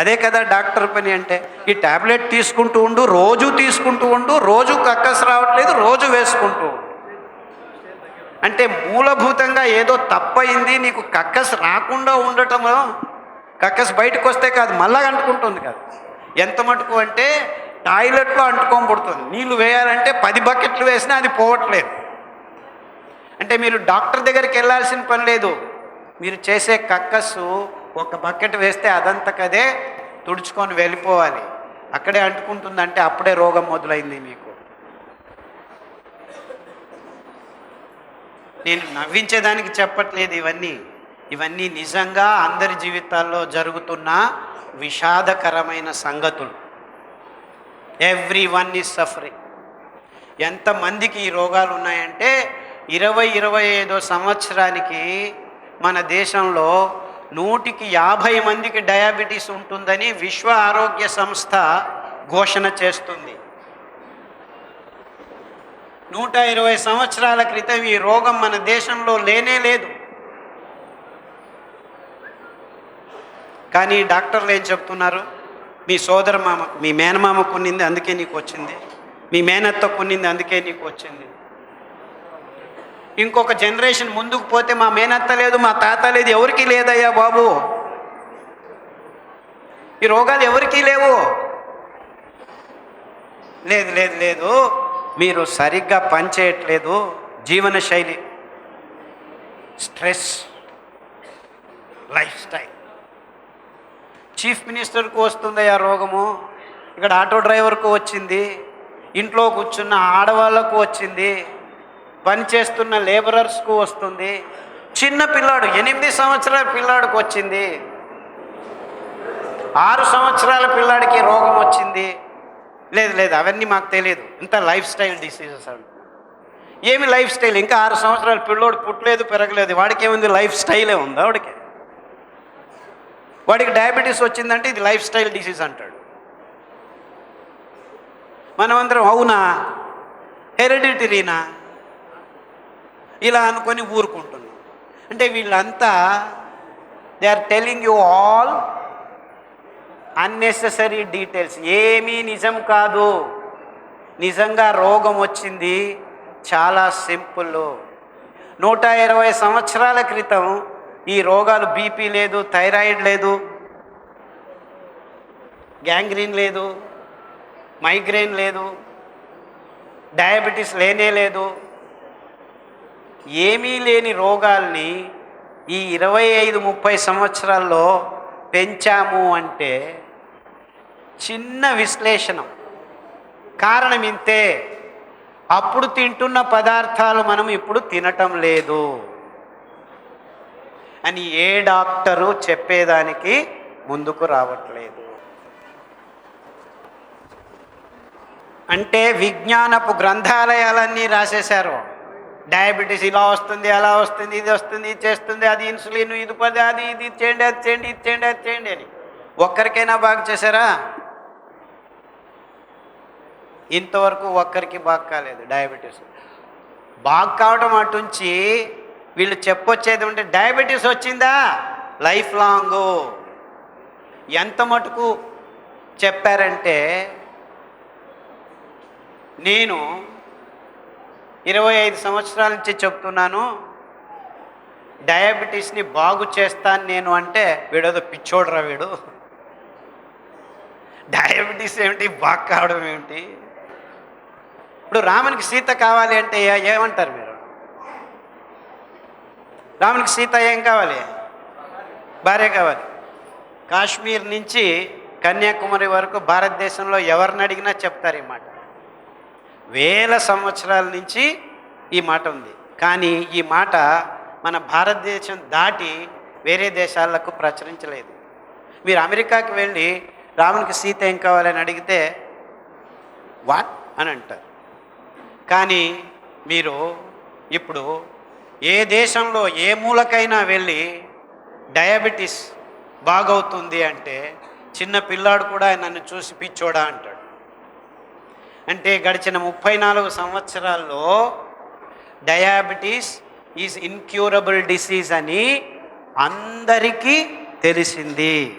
అదే కదా డాక్టర్ పని అంటే ఈ టాబ్లెట్ తీసుకుంటూ ఉండు రోజు తీసుకుంటూ ఉండు రోజు కక్కస్ రావట్లేదు రోజు వేసుకుంటూ ఉండు. అంటే మూలభూతంగా ఏదో తప్పయింది నీకు కక్కస్ రాకుండా ఉండటము కక్కస్ బయటకు వస్తే కాదు మళ్ళా అంటుకుంటుంది కాదు. ఎంత మటుకు అంటే టాయిలెట్లో అంటుకోబడుతుంది నీళ్ళు వేయాలంటే పది బకెట్లు వేసినా అది పోవట్లేదు. అంటే మీరు డాక్టర్ దగ్గరికి వెళ్ళాల్సిన పని లేదు మీరు చేసే కక్కస్సు ఒక బకెట్ వేస్తే అదంతకదే తుడుచుకొని వెళ్ళిపోవాలి. అక్కడే అంటుకుంటుందంటే అప్పుడే రోగం మొదలైంది మీకు. నేను నవ్వించేదానికి చెప్పట్లేదు ఇవన్నీ. ఇవన్నీ నిజంగా అందరి జీవితాల్లో జరుగుతున్న విషాదకరమైన సంగతులు. ఎవ్రీ వన్ ఈజ్ సఫరింగ్ ఎంతమందికి ఈ రోగాలు ఉన్నాయంటే ఇరవై ఇరవై ఐదో సంవత్సరానికి మన దేశంలో నూటికి యాభై మందికి డయాబెటీస్ ఉంటుందని విశ్వ ఆరోగ్య సంస్థ ఘోషణ చేస్తుంది. నూట ఇరవై సంవత్సరాల క్రితం ఈ రోగం మన దేశంలో లేనే లేదు. కానీ డాక్టర్లు ఏం చెప్తున్నారు? మీ సోదర మామ మీ మేనమామ కొన్నింది అందుకే నీకు వచ్చింది. మీ మేనత్త కొన్నింది అందుకే నీకు వచ్చింది. ఇంకొక జనరేషన్ ముందుకు పోతే మా మేనత్త లేదు మా తాత లేదు ఎవరికీ లేదయ్యా బాబు. ఈ రోగాలు ఎవరికీ లేవు. లేదు లేదు లేదు. మీరు సరిగ్గా పనిచేయట్లేదు. జీవన శైలి స్ట్రెస్ లైఫ్ స్టైల్ చీఫ్ మినిస్టర్కు వస్తుంది ఆ రోగము. ఇక్కడ ఆటో డ్రైవర్కు వచ్చింది. ఇంట్లో కూర్చున్న ఆడవాళ్ళకు వచ్చింది. పని చేస్తున్న లేబరర్స్కు వస్తుంది. చిన్న పిల్లాడు ఎనిమిది సంవత్సరాల పిల్లాడికి వచ్చింది. ఆరు సంవత్సరాల పిల్లాడికి రోగం వచ్చింది. లేదు లేదు అవన్నీ మాకు తెలియదు. ఇంత లైఫ్ స్టైల్ డిసీజెస్ అండి. ఏమి లైఫ్ స్టైల్ ఇంకా ఆరు సంవత్సరాలు పిల్లోడు పుట్టలేదు పెరగలేదు. వాడికి ఏముంది లైఫ్ స్టైలే ఉంది వాడికి? వాడికి డయాబెటీస్ వచ్చిందంటే ఇది లైఫ్ స్టైల్ డిసీజ్ అంటాడు. మనమందరం అవునా? హెరిడిటరీనా ఇలా అనుకొని ఊరుకుంటున్నాం. అంటే వీళ్ళంతా they are telling you all unnecessary details ఏమీ నిజం కాదు. నిజంగా రోగం వచ్చింది. చాలా సింపుల్. నూట ఇరవై సంవత్సరాల క్రితం ఈ రోగాలు బీపీ లేదు థైరాయిడ్ లేదు గ్యాంగ్రీన్ లేదు మైగ్రేన్ లేదు డయాబెటీస్ లేనే లేదు. ఏమీ లేని రోగాల్ని ఈ ఇరవై ఐదు ముప్పై సంవత్సరాల్లో పెంచాము అంటే చిన్న విశ్లేషణ. కారణం ఇంతే. అప్పుడు తింటున్న పదార్థాలు మనం ఇప్పుడు తినటం లేదు. అని ఏ డాక్టరు చెప్పేదానికి ముందుకు రావట్లేదు. అంటే విజ్ఞానపు గ్రంథాలయాలన్నీ రాసేశారు. డయాబెటీస్ ఇలా వస్తుంది అలా వస్తుంది ఇది వస్తుంది ఇది చేస్తుంది అది ఇన్సులిన్ ఇది పది అది ఇది ఇది చేయండి అది చేయండి ఇది చేయండి అది చేయండి అని. ఒక్కరికైనా బాగా చేశారా? ఇంతవరకు ఒక్కరికి బాగా కాలేదు డయాబెటీస్. బాగా కావడం అటుంచి వీళ్ళు చెప్పొచ్చేది ఉంటే డయాబెటీస్ వచ్చిందా? Life long. ఎంత మటుకు చెప్పారంటే నేను ఇరవై ఐదు సంవత్సరాల నుంచి చెప్తున్నాను డయాబెటీస్ని బాగు చేస్తాను నేను అంటే వీడేదో పిచ్చోడరా వీడు. డయాబెటీస్ ఏమిటి బాగు కావడం ఏమిటి? ఇప్పుడు రామునికి సీత కావాలి అంటే ఏమంటారు మీరు? రామునికి సీత ఏం కావాలి? భార్య కావాలి. కాశ్మీర్ నుంచి కన్యాకుమారి వరకు భారతదేశంలో ఎవరిని అడిగినా చెప్తారు ఈ మాట. వేల సంవత్సరాల నుంచి ఈ మాట ఉంది. కానీ ఈ మాట మన భారతదేశం దాటి వేరే దేశాలకు ప్రచురించలేదు. మీరు అమెరికాకి వెళ్ళి రామునికి సీత ఏం కావాలని అడిగితే వాట్? అని అంటారు. కానీ మీరు ఇప్పుడు ఏ దేశంలో ఏ మూలకైనా వెళ్ళి డయాబెటీస్ బాగవుతుంది అంటే చిన్న పిల్లాడు కూడా నన్ను చూసి పిచ్చోడా అంటాడు అంటే గడిచిన ముప్పై నాలుగు సంవత్సరాల్లో డయాబెటీస్ ఈజ్ ఇన్క్యూరబుల్ డిసీజ్ అని అందరికీ తెలిసింది.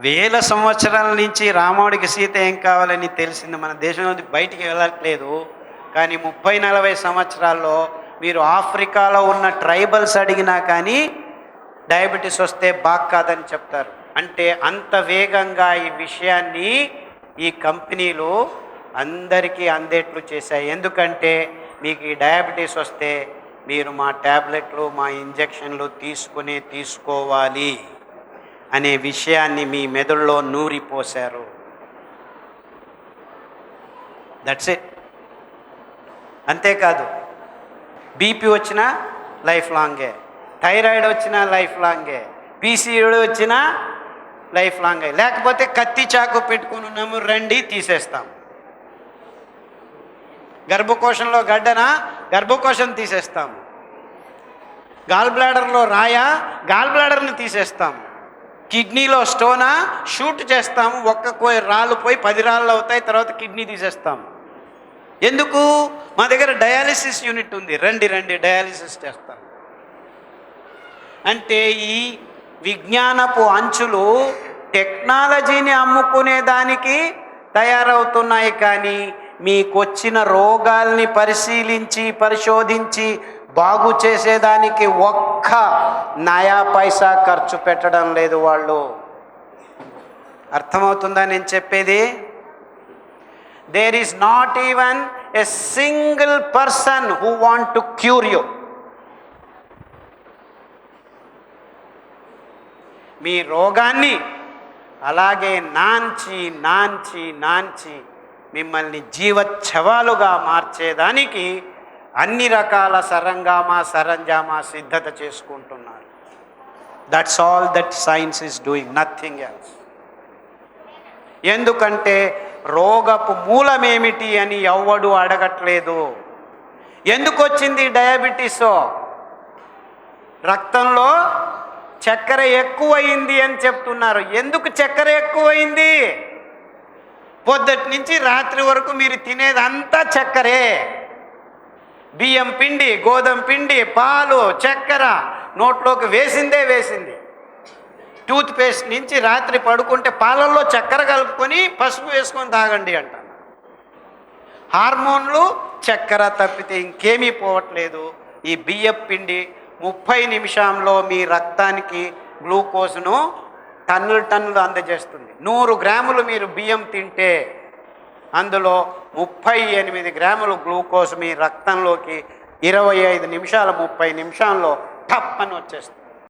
వేల సంవత్సరాల నుంచి రాముడికి సీత ఏం కావాలని తెలిసింది మన దేశం బయటికి వెళ్ళట్లేదు. కానీ ముప్పై నలభై సంవత్సరాల్లో మీరు ఆఫ్రికాలో ఉన్న ట్రైబల్స్ అడిగినా కానీ డయాబెటీస్ వస్తే బాగ్ కాదని చెప్తారు. అంటే అంత వేగంగా ఈ విషయాన్ని ఈ కంపెనీలు అందరికీ అందేట్లు చేశాయి. ఎందుకంటే మీకు ఈ డయాబెటీస్ వస్తే మీరు మా ట్యాబ్లెట్లు మా ఇంజెక్షన్లు తీసుకునే తీసుకోవాలి అనే విషయాన్ని మీ మెదడులో నూరిపోశారు. దట్స్ ఇట్ అంతేకాదు బీపీ వచ్చినా లైఫ్ లాంగే థైరాయిడ్ వచ్చినా లైఫ్ లాంగే పీసీఓడి వచ్చినా లైఫ్ లాంగే లేకపోతే కత్తి చాకు పెట్టుకుని ఉన్నాము రండి తీసేస్తాం. గర్భకోశంలో గడ్డన? గర్భకోశం తీసేస్తాము గాల్ బ్లాడర్లో రాయా? గాల్ బ్లాడర్ని తీసేస్తాము కిడ్నీలో స్టోనా? షూట్ చేస్తాము ఒక్క కోయి రాళ్ళు పోయి పది రాళ్ళు అవుతాయి తర్వాత కిడ్నీ తీసేస్తాము ఎందుకు? మా దగ్గర డయాలిసిస్ యూనిట్ ఉంది. రండి రండి డయాలిసిస్ చేస్తాం. అంటే ఈ విజ్ఞానపు అంచులు టెక్నాలజీని అమ్ముకునే దానికి తయారవుతున్నాయి కానీ మీకొచ్చిన రోగాల్ని పరిశీలించి పరిశోధించి బాగు చేసేదానికి ఒక్క నయా పైసా ఖర్చు పెట్టడం లేదు వాళ్ళు. అర్థమవుతుందా నేను చెప్పేది? There is not even a single person who want to cure you మీ రోగాన్ని అలాగే నాంచి నాంచి నాంచి మిమ్మల్ని జీవచ్ఛవాలుగా మార్చేదానికి అన్ని రకాల సరంగామా సరంజామా సిద్ధత చేసుకుంటున్నారు. That's all that science is doing nothing else ఎందుకంటే రోగపు మూలమేమిటి అని ఎవ్వడు అడగట్లేదు. ఎందుకు వచ్చింది డయాబెటీస్? రక్తంలో చక్కెర ఎక్కువయింది అని చెప్తున్నారు. ఎందుకు చక్కెర ఎక్కువైంది? పొద్దుటి నుంచి రాత్రి వరకు మీరు తినేదంతా చక్కెరే. బియ్యం పిండి గోధుమ పిండి పాలు చక్కెర నోట్లోకి వేసిందే వేసింది. టూత్ పేస్ట్ నుంచి రాత్రి పడుకుంటే పాలల్లో చక్కెర కలుపుకొని పసుపు వేసుకొని తాగండి అంట. హార్మోన్లు చక్కెర తప్పితే ఇంకేమీ పోవట్లేదు. ఈ బియ్యం పిండి ముప్పై నిమిషంలో మీ రక్తానికి గ్లూకోజ్ను టన్నులు టన్నులు అందజేస్తుంది. నూరు గ్రాములు మీరు బియ్యం తింటే అందులో ముప్పై ఎనిమిది గ్రాములు గ్లూకోజ్ మీ రక్తంలోకి ఇరవై ఐదు నిమిషాల ముప్పై నిమిషాల్లో టప్ అని వచ్చేస్తుంది.